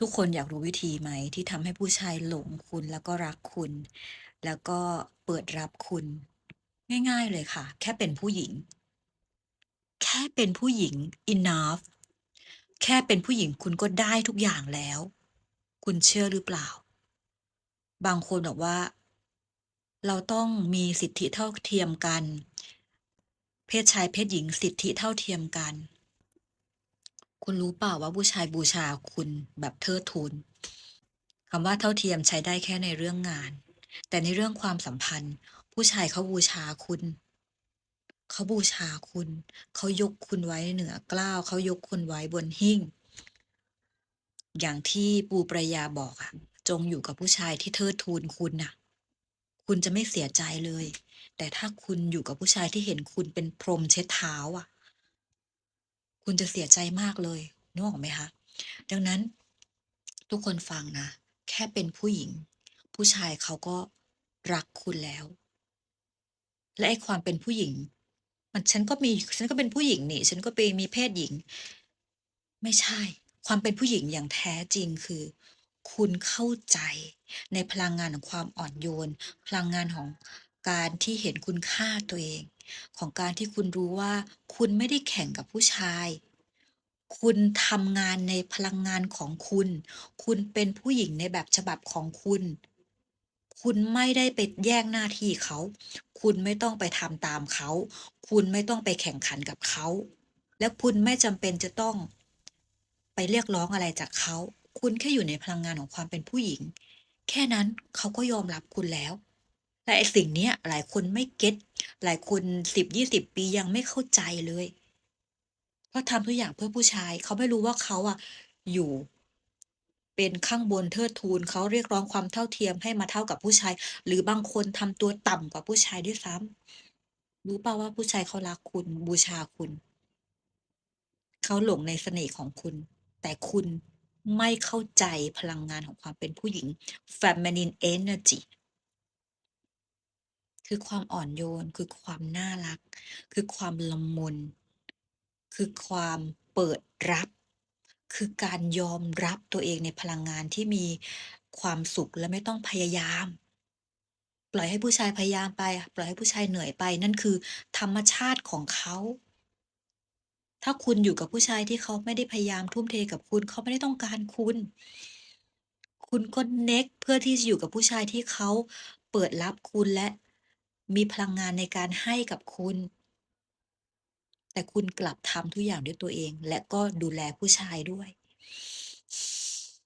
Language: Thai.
ทุกคนอยากรู้วิธีไหม ที่ทำให้ผู้ชายหลงคุณแล้วก็รักคุณ แล้วก็เปิดรับคุณ ง่าย ๆเลยค่ะ แค่เป็นผู้หญิง แค่เป็นผู้หญิง enough แค่เป็นผู้หญิงคุณก็ได้ทุกอย่างแล้ว คุณเชื่อหรือเปล่า?บางคนบอกว่า เราต้องมีสิทธิเท่าเทียมกัน เพศชายเพศหญิงสิทธิเท่าเทียมกัน คุณรู้เปล่าว่าผู้ชายบูชาคุณแบบเทิดทูนคำว่าเท่าเทียมใช้ได้แค่ในเรื่องงาน แต่ในเรื่องความสัมพันธ์ ผู้ชายเขาบูชาคุณเขาบูชาคุณ เขายกคุณไว้เหนือเกล้าเขายกคุณไว้บนหิ้ง อย่างที่ปูปรายาบอกอะจงอยู่กับผู้ชายที่เทิดทูนคุณน่ะ คุณจะไม่เสียใจเลย แต่ถ้าคุณอยู่กับผู้ชายที่เห็นคุณเป็นพรมเช็ดเท้าอะ คุณจะเสียใจมากเลยนึกออกไหมคะ?ดังนั้นทุกคนฟังนะ แค่เป็นผู้หญิง ผู้ชายเขาก็รักคุณแล้ว และไอ้ความเป็นผู้หญิง มันฉันก็มีฉันก็เป็นผู้หญิงนี่ ฉันก็ไปมีเพศหญิง ไม่ใช่ ความเป็นผู้หญิงอย่างแท้จริงคือ คุณเข้าใจในพลังงานของความอ่อนโยน พลังงานของการที่เห็นคุณค่าตัวเอง ของการที่คุณรู้ว่า คุณไม่ได้แข่งกับผู้ชาย คุณทำงานในพลังงานของคุณ คุณเป็นผู้หญิงในแบบฉบับของคุณ คุณไม่ได้ไปแย่งหน้าที่เขา คุณไม่ต้องไปทำตามเขา คุณไม่ต้องไปแข่งขันกับเขา และคุณไม่จำเป็นจะต้อง ไปเรียกร้องอะไรจากเขา คุณแค่อยู่ในพลังงานของความเป็นผู้หญิง แค่นั้นเขาก็ยอมรับคุณแล้ว แต่สิ่งนี้หลายคนไม่เก็ตหลายคน10-20ปียังไม่เข้าใจเลย เพราะทำทุกอย่างเพื่อผู้ชาย เขาไม่รู้ว่าเขาอะอยู่เป็นข้างบนเทิดทูนเขาเรียกร้องความเท่าเทียมให้มาเท่ากับผู้ชาย หรือบางคนทำตัวต่ำกว่าผู้ชายด้วยซ้ำรู้เปล่าว่าผู้ชายเขารักคุณบูชาคุณ เขาหลงในเสน่ห์ของคุณ แต่คุณไม่เข้าใจพลังงานของความเป็นผู้หญิง feminine energy คือความอ่อนโยน คือความน่ารัก คือความละมุน คือความเปิดรับ คือการยอมรับตัวเองในพลังงานที่มีความสุขและไม่ต้องพยายาม ปล่อยให้ผู้ชายพยายามไป ปล่อยให้ผู้ชายเหนื่อยไป นั่นคือ ธรรมชาติของเขา ถ้าคุณอยู่กับผู้ชายที่เขาไม่ได้พยายามทุ่มเทกับคุณ เขาไม่ได้ต้องการคุณ คุณก็ next เพื่อที่จะอยู่กับผู้ชายที่เขาเปิดรับคุณและ มีพลังงานในการให้กับคุณ แต่คุณกลับทำทุกอย่างด้วยตัวเอง และก็ดูแลผู้ชายด้วย